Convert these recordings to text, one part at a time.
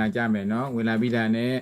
လာကြမယ်နော်ဝင်လာပြီးတာနဲ့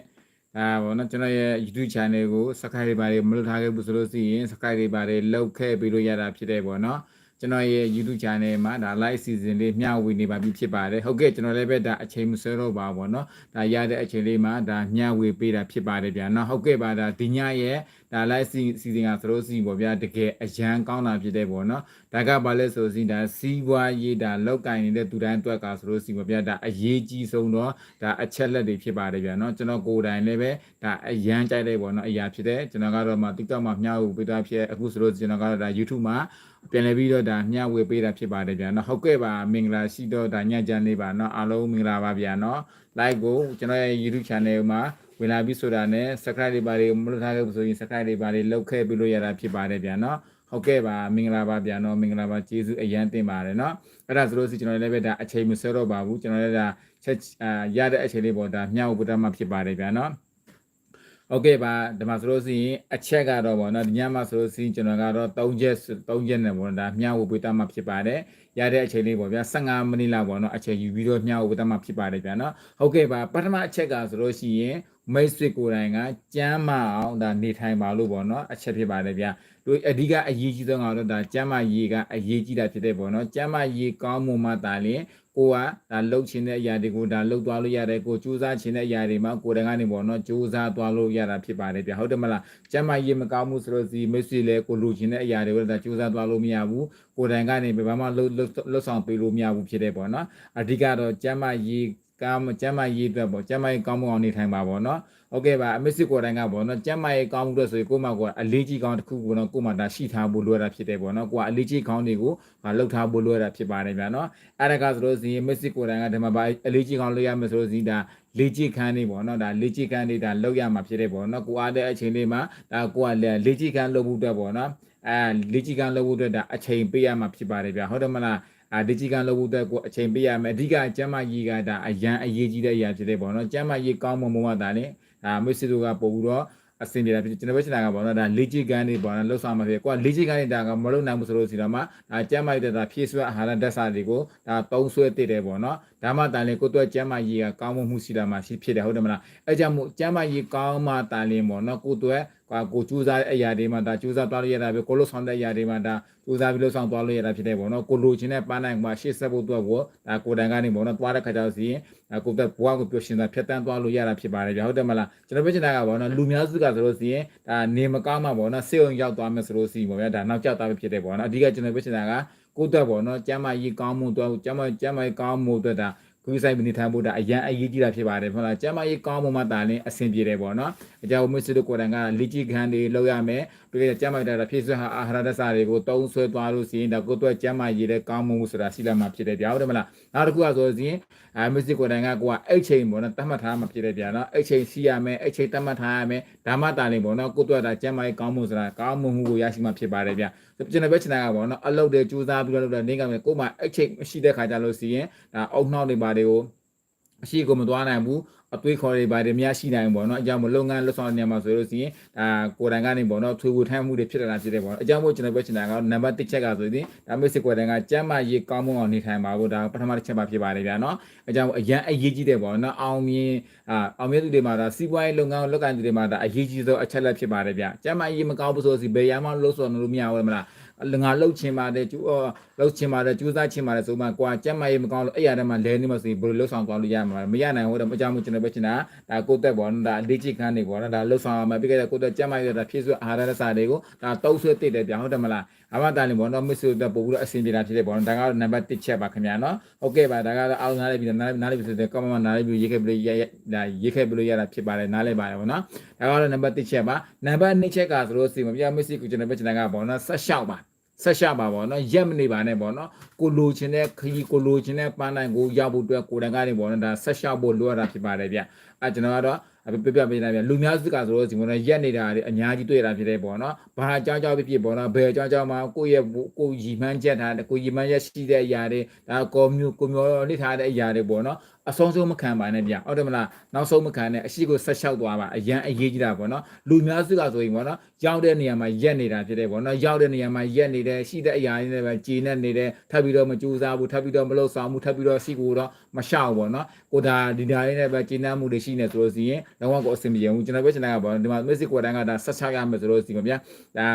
ဒါပေါ့နော်ကျွန်တော်ရဲ့ YouTube channel ကို subscribe တွေပါတယ်မလုပ်ထားခဲ့ဘူးဆိုလို့ရှိရင် subscribe တွေပါတယ်လုပ်ခဲ့ပြီးလို့ရတာဖြစ်တယ်ပေါ့နော်ကျွန်တော်ရဲ့ YouTube channel မှာဒါ live season လေးမျှဝေနေပါပြီဖြစ်ပါတယ်ဟုတ်ကဲ့ကျွန်တော်လည်းပဲဒါအချိန်မဆွဲတော့ပါဘောနော်ဒါရတဲ့အချိန်လေးမှာဒါမျှဝေပေးတာဖြစ်ပါတယ်ဗျာနော်ဟုတ်ကဲ့ပါဒါဒီညရဲ့ဒါ live season ကဆိုလို့ရှိရင်ပေါ့ဗျာတကယ်အရန်ကောင်းတာဖြစ်တယ်ပေါ့နော်ဒါကဘာလဲဆိုရင်ဒါစီးပွားရေးဒါလောက်ကင်နေတဲ့သူတိုင်းအတွက်ကဆိုလို့ရှိရင်ပေါ့ဗျာဒါအရေးကြီးဆုံးတော့ဒါအချက်လက်တွေဖြစ်ပါတယ်ဗျာနော်ကျွန်တော်ကိုယ်တိုင်လည်းပဲဒါအရန်ကြိုက်တဲ့ပေါ့နော်အရာဖြစ်တယ်ကျွန်တော်ကတော့မှ TikTok မှာမျှဝေပေးတာဖြစ်အခုဆိုလို့ကျွန်တော်ကတော့ဒါ YouTube မှာပြန်လည်ပြီးတော့ဒါမျှဝေပေးတာဖြစ်ပါတယ်ဗျာနော်ဟုတ်ကဲ့ပါမင်္ဂလာရှိတော့ဒါညချမ်းလေးပါနော်အားလုံးမင်္ဂလာပါဗျာနော် like ကိုကျွန်တော်ရဲ့ YouTube channel မှာ ဝင်လာပြီးဆိုတာနဲ့ subscribe တွေပါတွေမလုပ်ထားခဲ့ဘူးဆိုရင် subscribe တွေပါတွေလုပ်ခဲ့ပြီးလို့ရတာဖြစ်ပါတယ်ဗျာနော်ဟုတ်ကဲ့ပါမင်္ဂလာပါဗျာနော်မင်္ဂလာပါကျေးဇူးအရန်တင်ပါတယ်နော်အဲ့ဒါဆိုလို့ရှိရင်ကျွန်တော်လည်းပဲဒါအချိန်မဆွဲတော့ပါဘူးကျွန်တော်လည်းဒါချက်အာရတဲ့အချိန်လေးပေါ့ဒါမျှဝေပဒမှာဖြစ်ပါတယ်ဗျာနော်โอเคပါဒီမှာဆိုလို့ရှိရင်အချက်ကတော့ဗောနော်ဒီညမှာဆိုလို့ရှိရင်ကျွန်တော်ကတော့3ချက်3ချက်နဲ့ဗောနော်ဒါမျှဝေပဒမှာဖြစ်ပါတယ် ရတဲ့အချိန်လေးပေါ့ဗျာ15မိနစ်လောက်ပေါ့နော်အချိန်ယူပြီးတော့မျှဝေပဒမှာဖြစ်ပါတယ်ဗျာနော်ဟုတ်ကဲ့ပါပထမအချက်ကဆိုလို့ရှိရင်မိတ်ဆွေကိုယ်တိုင်ကကြမ်းမအောင်ဒါနေထိုင်ပါလို့ပေါ့နော်အချက်ဖြစ်ပါတယ်ဗျာတို့အဓိကအရေးကြီးဆုံးကတော့ဒါကြမ်းမရေးကအရေးကြီးတာဖြစ်တဲ့ပေါ့နော်ကြမ်းမရေးကောင်းမှုမှသာလျှင် ကိုကဒါလှုပ်ချင်တဲ့အရာတွေကိုဒါလှုပ်သွားလို့ရတယ်ကိုစူးစမ်းချင်တဲ့အရာတွေမှာကိုယ်တိုင်ကနေပေါ့နော်စူးစမ်းသွားလို့ရတာဖြစ်ပါတယ်ဗျဟုတ်တယ်မလားကျမ်းမာရေးမကောင်းမှုဆိုလို့စီမိတ်ဆွေလည်းကိုလူချင်တဲ့အရာတွေကိုဒါစူးစမ်းသွားလို့မရဘူးကိုယ်တိုင်ကနေဘာမှလှုပ်လှုပ်ဆောင်ပေးလို့မရဘူးဖြစ်တယ်ပေါ့နော်အဓိကတော့ကျမ်းမာရေး ကာမကျမ်းမာရေးအတွက်ပေါ့ကျမ်းမာရေးကောင်းမှုအောင်နေထိုင်ပါပေါ့နော်โอเคပါအမစ်စစ်ကိုယ်တိုင်ကပေါ့နော်ကျမ်းမာရေးကောင်းမှုအတွက်ဆိုရင်ကို့မှာကအလေးကြီးကောင်းတစ်ခုကိုတော့ကို့မှာဒါရှိထားဖို့လိုရတာဖြစ်တယ်ပေါ့နော်ကိုကအလေးကြီးကောင်းတွေကိုမလှုပ်ထားဖို့လိုရတာဖြစ်ပါတယ်ဗျာနော်အဲ့ဒါကဆိုလို့ရှိရင်မစ်စစ်ကိုယ်တိုင်ကဒီမှာပါအလေးကြီးကောင်းလုပ်ရမယ်ဆိုလို့ရှိရင်ဒါလေးကြီးခန်းနေပေါ့နော်ဒါလေးကြီးခန်းနေဒါလောက်ရမှာဖြစ်တယ်ပေါ့နော်ကိုအားတဲ့အချိန်လေးမှာဒါကိုကလည်းလေးကြီးခန်းလုပ်ဖို့အတွက်ပေါ့နော်အဲလေးကြီးခန်းလုပ်ဖို့အတွက်ဒါအချိန်ပေးရမှာဖြစ်ပါတယ်ဗျာဟုတ်တယ်မလား အာဒီဂျီကန်လုပ်ဖို့အတွက်ကိုအချိန်ပေးရမယ်အဓိကကျမ်းမာရေးကဒါအရန်အရေးကြီးတဲ့အရာဖြစ်တယ်ပေါ့နော်ကျမ်းမာရေးကောင်းမှမဟုတ်တာလေဒါမွေးစစ်တို့ကပို့ပြီးတော့အဆင်ပြေတာဖြစ်ကျွန်တော်ပဲချင်တာကပေါ့နော်ဒါလေ့ကျင့်ခန်းတွေပေါ့နော်လှုပ်ဆောင်မှာဖြစ်ကိုကလေ့ကျင့်ခန်းတွေဒါကမလုပ်နိုင်ဘူးဆိုလို့စီတော့မှဒါကျမ်းမာရေးတဲ့ဒါဖြည့်ဆွဲအာဟာရဓာတ်စာတွေကိုဒါသုံးဆွဲတည်တယ်ပေါ့နော်ဒါမှတန်လင်ကိုတော့ကျမ်းမာရေးကကောင်းမှုရှိတာမှရှိဖြစ်တယ်ဟုတ်တယ်မလားအဲကြောင့်မို့ကျမ်းမာရေးကောင်းမှတန်လင်ပေါ့နော်ကိုတော့ကွာကိုကြိုးစားတဲ့အရာတွေမှာဒါကြိုးစားသွားလို့ရတာပဲကိုလို့ဆောင်တဲ့အရာတွေမှာဒါကြိုးစားပြီးလို့ဆောင်သွားလို့ရတာဖြစ်တယ်ပေါ့နော်ကိုလိုချင်တဲ့ပန်းနိုင်မှာရှေ့ဆက်ဖို့တော့ကိုဒါကိုတန်ကနေပေါ့နော်သွားတဲ့ခါကျတော့စီရင်ဒါကိုသက်ဘွားကိုပြောရှင်တာဖြတ်တန်းသွားလို့ရတာဖြစ်ပါတယ်ဗျဟုတ်တယ်မလားကျွန်တော်ပြောချင်တာကပေါ့နော်လူများစုကဆိုလို့စီရင်ဒါနေမကောင်းမှပေါ့နော်စေုံရောက်သွားမယ်ဆိုလို့စီပေါ့ဗျာဒါနောက်ကျသွားပြီဖြစ်တယ်ပေါ့နော်အဓိကကျွန်တော်ပြောချင်တာကကိုသက်ပေါ့နော်ကျမ်းမာရေးကောင်းမှုတော့ကျမ်းမာကျမ်းမာရေးကောင်းမှုတော့ဒါ ကူးဆိုင်မနေထိုင်ဖို့ဒါအရန်အရေးကြီးတာဖြစ်ပါတယ်ဟုတ်လားကျမ်းမာရေးကောင်းမှုမှတာလင်းအဆင်ပြေတယ်ပေါ့နော်အကြောင်းမွေးစစ်တို့ကိုယ်တိုင်ကလီကြီးခန်းတွေလောက်ရမယ်ပြီးတော့ကျမ်းမာရေးဒါဖြည့်စွက်ဟာအာဟာရဓာတ်စာတွေကိုတုံးဆွဲသွားလို့ရှိရင်ဒါကိုယ်တော့ကျမ်းမာရေးတဲ့ကောင်းမှုဆိုတာရှိလာမှာဖြစ်တယ်ဗျာဟုတ်တယ်မလားနောက်တစ်ခုကဆိုရင်အဲမွေးစစ်ကိုယ်တိုင်ကကိုကအိတ်ချိန်ပေါ့နော်တတ်မှတ်ထားမှာဖြစ်တယ်ဗျာနော်အိတ်ချိန်ရှိရမယ်အိတ်ချိန်တတ်မှတ်ထားရမယ်ဒါမှတာလင်းပေါ့နော်ကိုယ်တော့ဒါကျမ်းမာရေးကောင်းမှုဆိုတာကောင်းမှုကိုရရှိမှာဖြစ်ပါတယ်ဗျာကျွန်တော်ပဲချင်တာကပေါ့နော်အလုပ်တွေကြိုးစားပြီးတော့လုပ်တဲ့နေကမယ်ကိုယ်မှအိတ်ချိန်မရှိတဲ့ခါကြလို့ရှိရင်ဒါအုံနှောက်တွေပါတယ်ကိုအရှိကိုမသွားနိုင်ဘူးအသွေးခေါ်တွေပါတယ်များရှိနိုင်ပေါ့နော်အကြောင်းမလုပ်ငန်းလွတ်ဆောင်နေမှာဆိုလို့ရှိရင်ဒါကိုယ်တိုင်ကနေပေါ့နော်ထွေဝထမ်းမှုတွေဖြစ်လာဖြစ်တယ်ပေါ့နော်အကြောင်းမို့ကျွန်တော်ပြောချင်တာကနံပါတ်1ချက်ကဆိုရင်ဒါမျိုးစစ်ကိုယ်တိုင်ကကျမ်းမာရေးကောင်းမွန်အောင်နေထိုင်ပါဖို့ဒါပထမတစ်ချက်ပါဖြစ်ပါတယ်ဗျာနော်အကြောင်းအရန်အရေးကြီးတယ်ပေါ့နော်အောင်မြင်အာအောင်မြင်သူတွေမှာဒါစီးပွားရေးလုပ်ငန်းလုပ်ကိုင်သူတွေမှာဒါအရေးကြီးဆုံးအချက်လက်ဖြစ်ပါတယ်ဗျာကျမ်းမာရေးမကောင်းဘူးဆိုစီဘယ်ရမှလို့ဆိုလို့မရဘူးမလား ငါလှုပ်ချင်ပါတယ်ကျူလှုပ်ချင်ပါတယ်ကျူးစားချင်ပါတယ်ဆိုမှကွာကျမ်းမာရေးမကောင်းလို့အဲ့ရတဲ့မှာလဲနေမှဆိုရင်ဘယ်လိုလှုပ်ဆောင်သွားလို့ရမှာမရနိုင်ဘူးတော့အကြောင်းမို့ကျွန်တော်ပဲချင်တာဒါကိုတက်ပေါ့နော်ဒါလေ့ကျင့်ခန်းတွေပေါ့နော်ဒါလှုပ်ဆောင်မှာပြီးခဲ့တဲ့ကိုတက်ကျမ်းမာရေးဒါဖြည့်စွအာဟာရစာတွေကိုဒါတုံးဆွဲတည်တယ်ဗျာဟုတ်တယ်မလားအမတားလင်ပေါ့နော်မစ်ဆိုတော့ပို့ပြီးတော့အဆင်ပြေတာဖြစ်တယ်ပေါ့နော်ဒါကတော့နံပါတ်1ချက်ပါခင်ဗျာနော်ဟုတ်ကဲ့ပါဒါကတော့အောက်နားလေးပြီးနားလေးနားလေးပြီးဆိုတဲ့ comment နားလေးပြီးရေးခဲ့ပြီးရဒါရေးခဲ့ပြီးလို့ရတာဖြစ်ပါတယ်နားလေးပါတယ်ပေါ့နော်ဒါကတော့နံပါတ်1ချက်ပါနံပါတ်2ချက်ကဆိုလို့စီမပြမစ်စီကိုကျွန်တော်ပဲကျွန်တော်ကပေါ့နော်ဆက်လျှောက်ပါ ဆက်ရှာပါပေါ့နော်ရက်မနေပါနဲ့ပေါ့နော်ကိုလိုချင်တဲ့ခရီးကိုလိုချင်တဲ့ပန်းတိုင်းကိုရောက်ဖို့အတွက်ကိုယ်တိုင်ကနေပေါ့နော်ဒါဆက်ရှာဖို့လိုရတာဖြစ်ပါတယ်ဗျအဲကျွန်တော်ကတော့ ပြပြပေးလိုက်ပြန်လူများစုကဆိုလို့ဒီမှာရက်နေတာတွေအများကြီးတွေ့ရတာဖြစ်တယ်ပေါ့နော်ဘာအကြောင်းကြောင့်ဖြစ်ဖြစ်ပေါ့နော်ဘယ်အကြောင်းကြောင့်မှကိုယ့်ရဲ့ကိုယ်ရီမှန်းချက်ထားကိုယ်ရီမှန်းချက်ရှိတဲ့အရာတွေဒါကောမျိုးကိုမျိုးလိထားတဲ့အရာတွေပေါ့နော်အဆုံးဆုံးမခံပါနဲ့ဗျဟုတ်တယ်မလားနောက်ဆုံးမခံနဲ့အရှိကိုဆက်လျှောက်သွားပါအရန်အရေးကြီးတာပေါ့နော်လူများစုကဆိုရင်ပေါ့နော်ရောက်တဲ့နေရာမှာရက်နေတာဖြစ်တယ်ပေါ့နော်ရောက်တဲ့နေရာမှာရက်နေတယ်ရှိတဲ့အရာတွေနဲ့ပဲဂျင်းနဲ့နေတယ်ထပ်ပြီးတော့မကြိုးစားဘူးထပ်ပြီးတော့မလုပ်ဆောင်ဘူးထပ်ပြီးတော့ရှိကိုတော့မရှောက်ပေါ့နော်ကိုဒါဒီဒါလေးနဲ့ပဲဂျင်းနှမှုတွေရှိနေဆိုလို့ရှိရင်လုံးဝကိုအဆင်ပြေဘူးကျွန်တော်ပြောချင်တာကပေါ့ဒီမှာမက်ဆီကိုတန်းကဒါဆက်ချရမယ်ဆိုလို့ရှိရင်ဗျာဒါ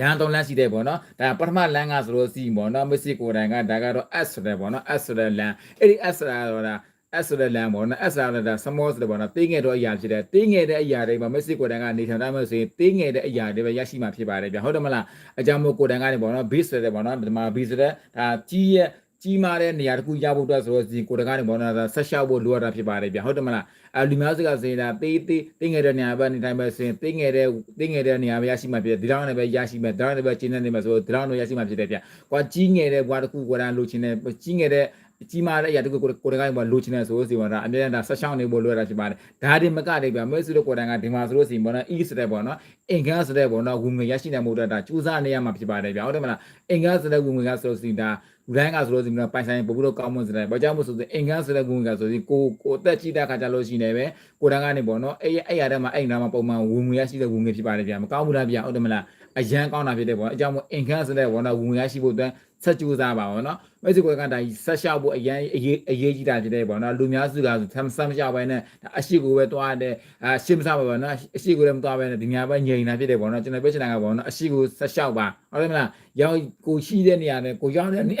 လမ်းသုံးလမ်းရှိတယ်ပေါ့နော်ဒါပထမလမ်းကဆိုလို့ရှိရင်ပေါ့နော်မက်ဆီကိုတန်းကဒါကတော့ S ဆိုတယ်ပေါ့နော် S ဆိုတဲ့လမ်းအဲ့ဒီ S ဆိုတာတော့ဒါ S ဆိုတဲ့လမ်းပေါ့နော် S ဆိုတာဒါ small ဆိုတဲ့ပေါ့နော်တင်းငယ်တော့အရာဖြစ်တယ်တင်းငယ်တဲ့အရာတွေမှာမက်ဆီကိုတန်းကနေထောင်တတ်မယ်ဆိုရင်တင်းငယ်တဲ့အရာတွေပဲရရှိမှာဖြစ်ပါတယ်ဗျဟုတ်တယ်မလားအကြောင်းမို့ကိုတန်းကနေပေါ့နော် base ဆိုတဲ့ပေါ့နော်ဒီမှာ base ဆိုတဲ့ဒါကြီးရဲ့ ကြီးမားတဲ့နေရာတစ်ခုရဖို့အတွက်ဆိုတော့ဒီကိုတကားနေပေါ်လာတာဆက်လျှောက်ဖို့လိုအပ်တာဖြစ်ပါတယ်ဗျဟုတ်တယ်မလားအဲလူများစကစင်တာတေးတေးတင်းငယ်တဲ့နေရာပဲနေတိုင်းပဲစင်တင်းငယ်တဲ့တင်းငယ်တဲ့နေရာပဲရရှိမှဖြစ်တယ်ဒီလောက်နဲ့ပဲရရှိမှဒီလောက်နဲ့ပဲကျင်းနေနေမှာဆိုတော့ဒီလောက်နဲ့ရရှိမှဖြစ်တယ်ဗျကွာကြီးငယ်တဲ့ဘွားတစ်ခုကိုတန်းလိုချင်တဲ့ကြီးငယ်တဲ့ ကြီးမားတဲ့အရာတခုကိုကိုတကိုင်ကလိုချင်တယ်ဆိုလို့စီပါတာအမြဲတမ်းဆက်ရှောင်းနေဖို့လိုရတာဖြစ်ပါတယ်ဒါဒီမကတည်းကမဲစုလို့ကိုတန်ကဒီမှာဆိုလို့စီပေါ့နော် e ဆိုတဲ့ပေါ့နော်အင်္ဂါဆိုတဲ့ပေါ့နော်ဝင်ငွေရရှိနိုင်မှုအတွက်ဒါစူးစမ်းနေရမှာဖြစ်ပါတယ်ဗျဟုတ်တယ်မလားအင်္ဂါဆိုတဲ့ဝင်ငွေကဆိုလို့စီဒါလူတိုင်းကဆိုလို့စီမလို့ပိုင်ဆိုင်ပို့ပြီးတော့ကောင်းမွန်စတဲ့ဘာကြောင့်မို့ဆိုရင်အင်္ဂါဆိုတဲ့ဝင်ငွေကဆိုရင်ကိုကိုအသက်ကြီးတဲ့ခါကြလို့ရှိနေပဲကိုတန်ကနေပေါ့နော်အဲ့အဲ့ရတဲ့မှာအဲ့နာမှာပုံမှန်ဝင်ငွေရရှိတဲ့ဝင်ငွေဖြစ်ပါတယ်ဗျမကောင်းဘူးလားဗျဟုတ်တယ်မလား အရန်ကောင်းတာဖြစ်တဲ့ပေါ့အကြောင်းမို့အင်္ဂါဆိုတဲ့ဘောနော်ဝင်ငွေရရှိဖို့အတွက်ဆက်ကြိုးစားပါဘောနော်မက်ဆီကိုကဒါဆက်ရှောက်ဖို့အရင်အရေးအရေးကြီးတာဖြစ်တဲ့ပေါ့နော်လူများစုကဆိုဆမ်ဆမ်ရှောက်ပဲနဲ့အရှိကိုပဲတွားတယ်အရှိမစားပါဘောနော်အရှိကိုလည်းမတွားပဲနဲ့ဒီညာပဲငြိမ်နေတာဖြစ်တယ်ပေါ့နော်ကျွန်တော်ပြောချင်တာကပေါ့နော်အရှိကိုဆက်ရှောက်ပါဟုတ်တယ်မလားရောက်ကိုရှိတဲ့နေရာနဲ့ကိုရောက်တဲ့နေ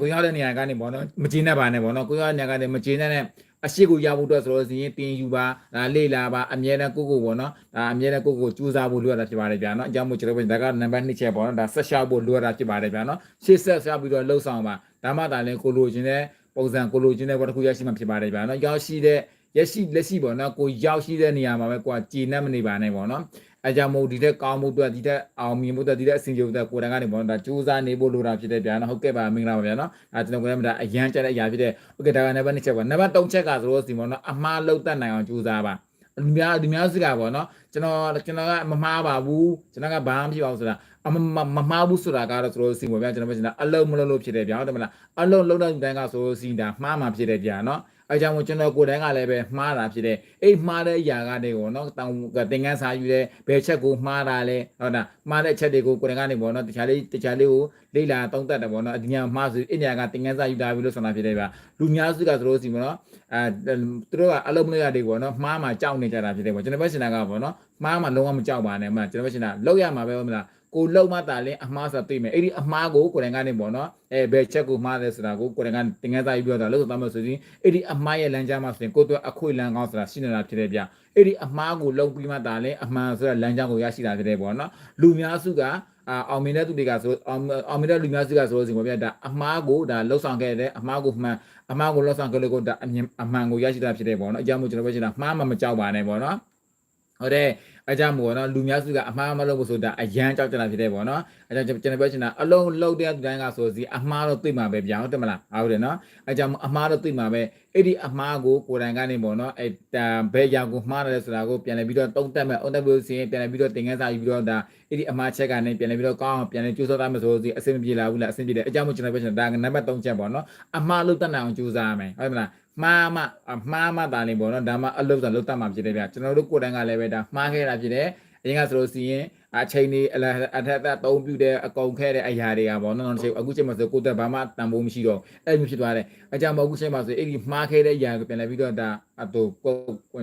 ကိုရောက်တဲ့နေရာကနေပေါ့နော်မကျင်းနဲ့ပါနဲ့ပေါ့နော်ကိုရောက်တဲ့နေရာကနေမကျင်းနဲ့ အရှိကိုရဖို့အတွက်ဆိုလို့ရှိရင်တင်ယူပါဒါလေ့လာပါအမြဲတမ်းကိုကိုပေါ့နော်ဒါအမြဲတမ်းကိုကိုကြိုးစားဖို့လိုရတာဖြစ်ပါတယ်ဗျာနော်အကြောင်းမို့ကျွန်တော်ပြောဒါကနံပါတ်2ချက်ပေါ့နော်ဒါဆက်ရှောက်ဖို့လိုရတာဖြစ်ပါတယ်ဗျာနော်ရှေ့ဆက်ဆက်ပြီးတော့လှုပ်ဆောင်ပါဒါမှသာလဲကိုလိုချင်တဲ့ပုံစံကိုလိုချင်တဲ့ဘာတစ်ခုရရှိမှဖြစ်ပါတယ်ဗျာနော်ရောက်ရှိတဲ့ရရှိလက်ရှိပေါ့နော်ကိုရောက်ရှိတဲ့နေရာမှာပဲကိုကကြည်နှက်မနေပါနဲ့ပေါ့နော် အကြောင်းမို့ဒီတဲ့ကောင်းမှုအတွက်ဒီတဲ့အောင်မြင်မှုအတွက်ဒီတဲ့အဆင်ပြေမှုအတွက်ကိုယ်တိုင်ကနေပေါ့နော်ဒါစူးစမ်းနေဖို့လိုတာဖြစ်တဲ့ဗျာနော်ဟုတ်ကဲ့ပါမင်္ဂလာပါဗျာနော်အဲကျွန်တော်ကလည်းဒါအရန်ကြတဲ့အရာဖြစ်တဲ့โอเคဒါကနံပါတ်2ချက်ပါနံပါတ်3ချက်ကဆိုလို့စီပေါ့နော်အမှားလောက်တတ်နိုင်အောင်စူးစမ်းပါဒီများဒီများစကားပေါ့နော်ကျွန်တော်ကျွန်တော်ကမမှားပါဘူးကျွန်တော်ကဘာမှမဖြစ်ပါဘူးဆိုတာအမမမှားဘူးဆိုတာကတော့ဆိုလို့စီပေါ့ဗျာကျွန်တော်ပြောချင်တာအလုံးမလုံးလို့ဖြစ်တယ်ဗျာဟုတ်တယ်မလားအလုံးလုံးတဲ့တိုင်းကဆိုလို့စီဒါမှားမှဖြစ်တယ်ဗျာနော် အဲကြောင့်မို့ကျွန်တော်ကိုယ်တိုင်ကလည်းပဲမှားတာဖြစ်တယ်အဲ့မှားတဲ့အရာကနေပေါ့နော်တောင်တင်ကန်းစာယူတယ်ဘယ်ချက်ကိုမှားတာလဲဟုတ်တာမှားတဲ့ချက်တွေကိုကိုယ်တိုင်ကနေပေါ့နော်တခြားလေးတခြားလေးကိုလေ့လာသုံးသပ်တယ်ပေါ့နော်ဒီညမှားဆိုအညာကတင်ကန်းစာယူတာပြီလို့ဆိုတာဖြစ်တယ်ဗျလူများစုကဆိုလို့စီပေါ့နော်အဲသူတို့ကအလုံးမလို့ရတယ်ပေါ့နော်မှားမှကြောက်နေကြတာဖြစ်တယ်ပေါ့ကျွန်တော်ပဲရှင်တာကပေါ့နော်မှားမှလုံးဝမကြောက်ပါနဲ့မကျွန်တော်ပဲရှင်တာလောက်ရမှာပဲဟုတ်မလား ကိုလုံမတာလင်းအမှားဆိုသိမယ်အဲ့ဒီအမှားကိုကိုယ်တိုင်ကနေပေါ့နော်အဲဘယ်ချက်ကိုမှားတယ်ဆိုတာကိုကိုယ်တိုင်ကတင်ငန်းသားပြီးပြောတာလို့ဆိုသားမဆိုရင်အဲ့ဒီအမှားရဲ့လမ်းကြားမှာဆိုရင်ကိုယ်တို့အခွေလမ်းကောင်းဆိုတာရှိနေတာဖြစ်တယ်ဗျအဲ့ဒီအမှားကိုလုံပြီးမှတာလင်းအမှန်ဆိုတဲ့လမ်းကြောင်းကိုရရှိတာဖြစ်တယ်ပေါ့နော်လူများစုကအာအောင်မြင်တဲ့သူတွေကဆိုအောင်အောင်မြင်တဲ့လူများစုကဆိုလို့ဆိုရင်ဗျာဒါအမှားကိုဒါလှုပ်ဆောင်ခဲ့တယ်အမှားကိုမှန်အမှားကိုလှုပ်ဆောင်ခဲ့လို့ကိုဒါအမြင်အမှန်ကိုရရှိတာဖြစ်တယ်ပေါ့နော်အကြောင်းမို့ကျွန်တော်ပြောချင်တာမှားမှမကြောက်ပါနဲ့ပေါ့နော်ဟုတ်တယ် အကြောင်းမို့နော်လူများစုကအမှားမလုပ်ဘူးဆိုတာအရန်ကြောက်ကြတာဖြစ်တယ်ပေါ့နော်အကြောင်းကျွန်တော်ပြောချင်တာအလုံးလုံးတဲ့သူတိုင်းကဆိုစီအမှားတော့သိမှာပဲဗျာဟုတ်တယ်မလားဟုတ်တယ်နော်အကြောင်းအမှားတော့သိမှာပဲအဲ့ဒီအမှားကိုကိုယ်တိုင်ကနေပေါ့နော်အဲဘယ်យ៉ាងကိုမှားတယ်ဆိုတာကိုပြန်လည်ပြီးတော့တုံးတက်မဲ့အုံတက်ပြီးစီရင်ပြန်လည်ပြီးတော့တင်ငန်းစာယူပြီးတော့ဒါအဲ့ဒီအမှားချက်ကနေပြန်လည်ပြီးတော့ကောင်းအောင်ပြန်လည်ကြိုးစားသားမယ်ဆိုစီအဆင်ပြေလာဘူးလားအဆင်ပြေတယ်အကြောင်းမို့ကျွန်တော်ပြောချင်တာဒါနံပါတ်3ချက်ပေါ့နော်အမှားလုပ်တတ်နိုင်အောင်ကြိုးစားရမယ်ဟုတ်မလား မှားမှမှားမှတာနေပေါ့နော်ဒါမှအလုပ်ဆိုလုပ်တတ်မှာဖြစ်တယ်ဗျကျွန်တော်တို့ကိုယ်တိုင်ကလည်းပဲဒါမှားခဲ့တာဖြစ်တယ်အရင်ကဆိုလို့စီရင်အချိန်လေးအအထက်သက်သုံးပြတဲ့အကုန်ခဲ့တဲ့အရာတွေကပေါ့နော်နော်အခုချိန်မှာဆိုကိုယ်တက်ဘာမှတန်ဖိုးမရှိတော့အဲ့လိုဖြစ်သွားတယ်အကြောင်းမအခုချိန်မှာဆိုအဲ့ဒီမှားခဲ့တဲ့အရာကိုပြန်လဲပြီးတော့ဒါအတူ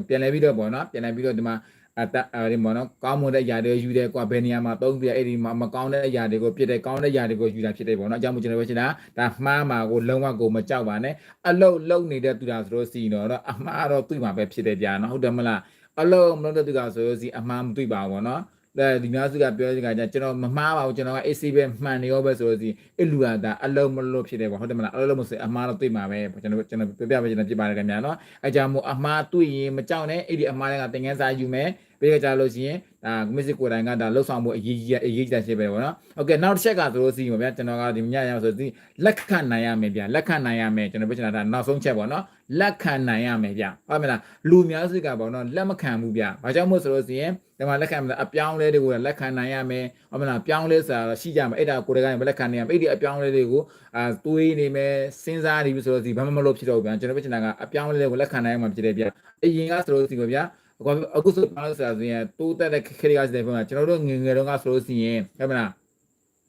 ပြန်လဲပြီးတော့ပေါ့နော်ပြန်လဲပြီးတော့ဒီမှာ အတအဲဒီမော်နော်ကောင်းမွန်တဲ့အရာတွေယူတယ်ကွာဘယ်နေရာမှာသုံးပြအဲ့ဒီမှာမကောင်းတဲ့အရာတွေကိုပြစ်တယ်ကောင်းတဲ့အရာတွေကိုယူတာဖြစ်တယ်ပေါ့နော်အကြောင်းမို့ကျွန်တော်ပြောချင်တာဒါမှားမှာကိုလုံးဝကိုမကြောက်ပါနဲ့အလုတ်လုံနေတဲ့သူတာဆိုလို့စီတော့အမှားတော့သူ့မှာပဲဖြစ်တယ်ကြာနော်ဟုတ်တယ်မလားအလုံးမလုံးတဲ့သူကဆိုလို့စီအမှားမသိပါဘူးနော်အဲ ဒီများစုကပြောစကားကြကျွန်တော်မမှားပါဘူးကျွန်တော်က AC ပဲမှန်နေရောပဲဆိုလို့စီအဲ့လူကဒါအလုံးမလို့ဖြစ်တယ်ပေါ့ဟုတ်တယ်မလားအလုံးမဆိုအမှားတော့သိမှာပဲကျွန်တော်ကျွန်တော်ပြပြပေးကျွန်တော်ပြပါတယ်ခင်ဗျာနော်အဲကြောင့်မို့အမှားတွေ့ရင်မကြောက်နဲ့အဲ့ဒီအမှားတွေကတင်ငန်းစာယူမယ် ပြီးတော့ကြလို့ရှိရင်ဒါမစ်စစ်ကိုယ်တိုင်ကဒါလှုပ်ဆောင်မှုအရေးကြီးအရေးကြီးတာဖြစ်ပဲပေါ့နော်โอเคနောက်တစ်ချက်ကဆိုလို့ရှိရင်ဗျာကျွန်တော်ကဒီညရအောင်ဆိုဒီလက်ခံနိုင်ရမယ်ဗျာလက်ခံနိုင်ရမယ်ကျွန်တော်ပြောချင်တာဒါနောက်ဆုံးချက်ပေါ့နော်လက်ခံနိုင်ရမယ်ဗျာဟုတ်မလားလူများစုကပေါ့နော်လက်မခံဘူးဗျာဘာကြောင့်မို့ဆိုလို့ရှိရင်ဒီမှာလက်ခံမလားအပြောင်းလဲတွေကိုလက်ခံနိုင်ရမယ်ဟုတ်မလားပြောင်းလဲဆိုတာရှိကြမယ်အဲ့ဒါကိုယ်တိုင်ကလက်ခံနိုင်ရမယ်အဲ့ဒီအပြောင်းလဲတွေကိုအာတွေးနေမယ်စဉ်းစားနေပြီဆိုတော့ဒီဘာမှမလုပ်ဖြစ်တော့ဘူးဗျာကျွန်တော်ပြောချင်တာကအပြောင်းလဲတွေကိုလက်ခံနိုင်ရမှာဖြစ်တယ်ဗျာအရင်ကဆိုလို့ရှိရင်ဗျာ အခုအခုဆိုပြောင်းလဲဆိုတာဆိုရင်တိုးတက်တဲ့ခေတ်ကစတဲ့ပုံကကျွန်တော်တို့ငငယ်တုန်းကဆိုလို့ရှိရင်ဟုတ်မလား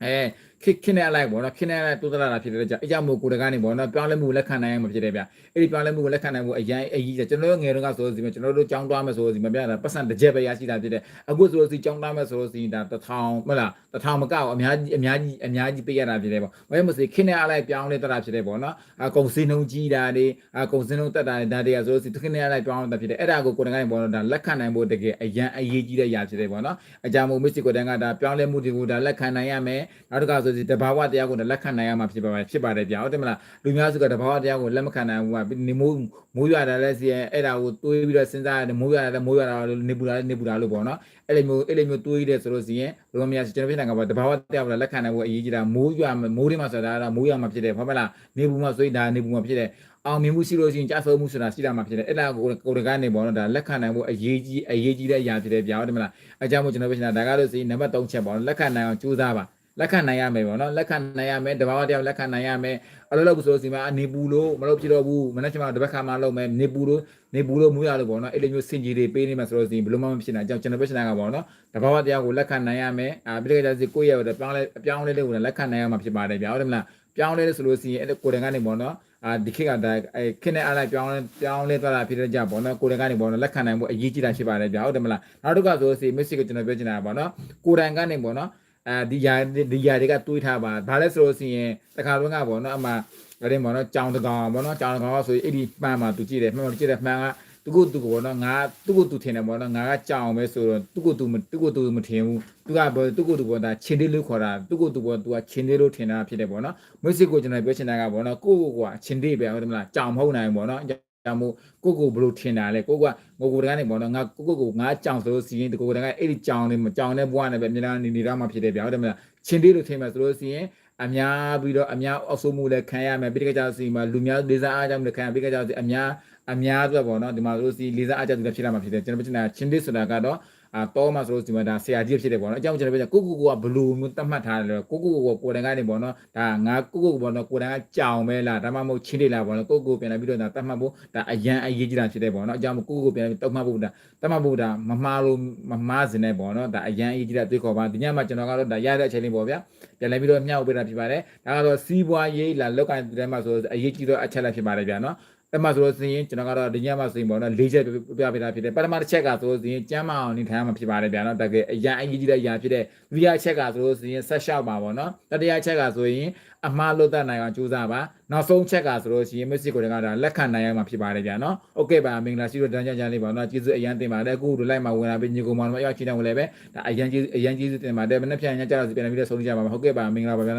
အဲ ခစ်ခင်းနေလိုက်ပေါ့နော်ခင်းနေလိုက်တိုးတက်လာဖြစ်တဲ့ကြောင့်အကြမို့ကိုယ်တကနေပေါ့နော်ပြောင်းလဲမှုလက်ခံနိုင်ရမှာဖြစ်တယ်ဗျအဲ့ဒီပြောင်းလဲမှုလက်ခံနိုင်မှုအရင်အကြီးကျွန်တော်တို့ငယ်တုန်းကဆိုလို့ရှိရင်ကျွန်တော်တို့ကြောင်းသွားမယ်ဆိုလို့ရှိရင်မပြတာပတ်စံတစ်ချက်ပဲရရှိတာဖြစ်တယ်အခုဆိုလို့ရှိရင်ကြောင်းသွားမယ်ဆိုလို့ရှိရင်ဒါတစ်ထောင်မဟုတ်လားတစ်ထောင်မကောက်အများကြီးအများကြီးအများကြီးပေးရတာဖြစ်တယ်ပေါ့ဘာလို့မစခင်းနေလိုက်ပြောင်းလဲတက်တာဖြစ်တယ်ပေါ့နော်အကုန်စင်းနှုံကြီးတာတွေအကုန်စင်းနှုံတက်တာဒါတွေကဆိုလို့ရှိရင်ခင်းနေလိုက်ပြောင်းလဲတက်ဖြစ်တယ်အဲ့ဒါကိုကိုယ်တကနေပေါ့နော်ဒါလက်ခံနိုင်ဖို့တကယ်အရင်အရေးကြီးတဲ့ຢာဖြစ်တယ်ပေါ့နော်အကြမို့မစ်စစ်ကိုတန်းကဒါပြောင်းလဲမှုတွေကိုဒါလက်ခံနိုင်ရမယ်နောက်တစ်ခါဆိုစီတဘာဝတရားကိုလက်ခံနိုင်ရမှာဖြစ်ပါဖြစ်ပါတယ်ဗျာဟုတ်တယ်မလားလူများစုကတဘာဝတရားကိုလက်မခံနိုင်ဘူးကနေမိုးမိုးရွာတာလည်းစီရင်အဲ့ဒါကိုတွေးပြီးတော့စဉ်းစားရတယ်မိုးရွာတာလည်းမိုးရွာတာလို့နေပူတာလည်းနေပူတာလို့ပေါ့နော်အဲ့လိုမျိုးအဲ့လိုမျိုးတွေးရတယ်ဆိုလို့စီရင်ဘယ်လိုများကျွန်တော်ပြင်တာကတဘာဝတရားကိုလက်ခံနိုင်ဖို့အရေးကြီးတာမိုးရွာမိုးတွေမှာဆိုတာကမိုးရွာမှာဖြစ်တယ်ဟုတ်မလားနေပူမှာဆိုရင်ဒါနေပူမှာဖြစ်တယ်အောင်မြင်မှုရှိလို့ရှိရင်ကြားဆုံးမှုဆိုတာရှိတာမှဖြစ်တယ်အဲ့ဒါကိုကိုယ်တကနေပေါ့နော်ဒါလက်ခံနိုင်ဖို့အရေးကြီးအရေးကြီးတဲ့အရာဖြစ်တယ်ဗျာဟုတ်တယ်မလားအကြောင်းမို့ကျွန်တော်ပြင်တာဒါကတော့စီနံပါတ်3ချက်ပေါ့နော်လက်ခံနိုင်အောင်ကြိုးစားပါ လက်ခံနိုင်ရမယ်ပေါ့နော်လက်ခံနိုင်ရမယ်တဘာဝတရားလက်ခံနိုင်ရမယ်အလုပ်လုပ်ဆိုစီမှာနေပူလို့မလုပ်ဖြစ်တော့ဘူးမနေ့ကမှတပတ်ခါမှလုပ်မယ်နေပူလို့နေပူလို့မူရလို့ပေါ့နော်အဲ့လိုမျိုးစင်ကြီးတွေပေးနေမှာဆိုလို့စီဘယ်လိုမှမဖြစ်နိုင်အကြောင်းကျွန်တော်ပြောချင်တာကပေါ့နော်တဘာဝတရားကိုလက်ခံနိုင်ရမယ်အာပြီးတော့စီကိုယ့်ရဲ့ပြောင်းလဲအပြောင်းလဲလေးကိုလက်ခံနိုင်ရမှာဖြစ်ပါတယ်ဗျာဟုတ်တယ်မလားပြောင်းလဲလို့ဆိုလို့စီရင်အဲ့ကိုယ်တိုင်ကနေပေါ့နော်အာဒီခေတ်ကဒါအဲခင်းနဲ့အားလိုက်ပြောင်းလဲပြောင်းလဲသွားတာဖြစ်တဲ့ကြပေါ့နော်ကိုယ်တိုင်ကနေပေါ့နော်လက်ခံနိုင်ဖို့အရေးကြီးတာဖြစ်ပါတယ်ဗျာဟုတ်တယ်မလားနောက်တစ်ခါဆိုစီမစ်စစ်ကိုကျွန်တော်ပြောချင်တာပေါ့နော်ကိုယ်တိုင်ကနေပေါ့နော် အဲဒီຢာဒီຢာတွေကတွေးထားပါဘာလဲဆိုလို့ရှိရင်တခါလုံးကပေါ့နော်အမှဒါရင်ပေါ့နော်ကြောင်တကောင်ပေါ့နော်ကြောင်တကောင်ဆိုရင်အဲ့ဒီမှန်မှသူကြည့်တယ်မှန်မှကြည့်တယ်မှန်ကသူကသူကပေါ့နော်ငါသူကသူထင်တယ်ပေါ့နော်ငါကကြောင်ပဲဆိုတော့သူကသူသူကသူမထင်ဘူးသူကသူကသူပေါ့ဒါချင်းတေးလို့ခေါ်တာသူကသူပေါ့သူကချင်းတေးလို့ထင်တာဖြစ်တယ်ပေါ့နော်မွေးစစ်ကိုကျွန်တော်ပြောချင်တာကပေါ့နော်ကိုကိုကချင်းတေးပဲဟုတ်တယ်မလားကြောင်မဟုတ်နိုင်ဘူးပေါ့နော် ကြောင့်မို့ကိုကိုဘလို့ထင်တာလဲကိုကငိုကိုတကနေပေါ့နော်ငါကိုကိုကိုငါကြောင်ဆိုလို့စီရင်ဒီကိုတကအဲ့ဒီကြောင်လေးမကြောင်တဲ့ဘွားနဲ့ပဲမြန်မာနေနေတော့မှဖြစ်တယ်ဗျာဟုတ်တယ်မလားချင်းတေးလို့ထင်မှဆိုလို့စီရင်အများပြီးတော့အများအောက်ဆုံးမှုလည်းခံရမယ်ပြီးတကကြောင်စီမှာလူများလေးစားအားကြောင့်လည်းခံရပြီးတကကြောင်စီအများအများအတွက်ပေါ့နော်ဒီမှာဆိုလို့စီလေးစားအားကြောင့်လည်းဖြစ်လာမှာဖြစ်တယ်ကျွန်တော်ပြောချင်တာချင်းတေးဆိုတာကတော့ အာတော့မှဆိုလို့ဒီမှာဒါဆရာကြီးဖြစ်တယ်ပေါ့နော်အကြောင်းကျွန်တော်ပြောကိုကိုကိုကဘလူးမျိုးတတ်မှတ်ထားတယ်ကိုကိုကိုကိုယ်တိုင်ကနေပေါ့နော်ဒါငါကိုကိုပေါ့နော်ကိုယ်တိုင်ကကြောင်ပဲလားဒါမှမဟုတ်ချင်းနေလားပေါ့နော်ကိုကိုပြန်လာပြီးတော့ဒါတတ်မှတ်ဖို့ဒါအရန်အရေးကြီးတာဖြစ်တယ်ပေါ့နော်အကြောင်းကိုကိုပြန်တတ်မှတ်ဖို့ဒါတတ်မှတ်ဖို့ဒါမမှားလို့မမှားစင်နေပေါ့နော်ဒါအရန်အရေးကြီးတာတွေးခေါ်ပါဒီညမှာကျွန်တော်ကတော့ဒါရတဲ့အချိန်လေးပေါ့ဗျာပြန်လာပြီးတော့မျှဝေပေးတာဖြစ်ပါတယ်ဒါကတော့စီးပွားရေးလာလောက်ကိုင်းတဲ့မှာဆိုအရေးကြီးတော့အချက်လက်ဖြစ်ပါတယ်ဗျာနော် အဲ့မှာဆိုလို့စရင်ကျွန်တော်ကတော့ဒီညမှာဆိုရင်ပေါ့နော်၄ချက်ပြပြပေးတာဖြစ်တယ်ပထမတစ်ချက်ကဆိုလို့စရင်ကျမ်းမအောင်နေထိုင်ရမှာဖြစ်ပါတယ်ဗျာနော်တကယ်အရင်အကြီးကြီးတဲ့အရာဖြစ်တဲ့ဒုတိယချက်ကဆိုလို့စရင်ဆက်လျှောက်ပါပေါ့နော်တတိယချက်ကဆိုရင် အမှားလို့တတ်နိုင်အောင်ကြိုးစားပါနောက်ဆုံးချက်ကဆိုလို့ရှိရင်မက်ဆီကိုတကဒါလက်ခံနိုင်ရမှာဖြစ်ပါတယ်ဗျာနော်โอเคပါမင်္ဂလာရှိတော့တန်းကြကြလေးပါနော်ကျေးဇူးအရင်တင်ပါတယ်အခုတို့လိုက်မှာဝင်လာပြီးညီကောင်မောင်တို့အရောက်ချင်းတော့လည်းပဲဒါအရင်ကျေးအရင်ကျေးဇူးတင်ပါတယ်မနေ့ပြန်ညကြတော့ပြန်ပြီးတော့ဆုံးကြပါမယ်ဟုတ်ကဲ့ပါမင်္ဂလာပါဗျာ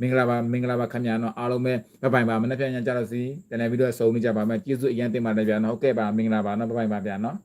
မင်္ဂလာပါမင်္ဂလာပါခင်ဗျာနော်အားလုံးပဲဘိုင်ပါမနေ့ပြန်ညကြတော့စီပြန်ပြီးတော့ဆုံးကြပါမယ်ကျေးဇူးအရင်တင်ပါတယ်ဗျာနော်ဟုတ်ကဲ့ပါမင်္ဂလာပါနော်ဘိုင်ပါဗျာနော်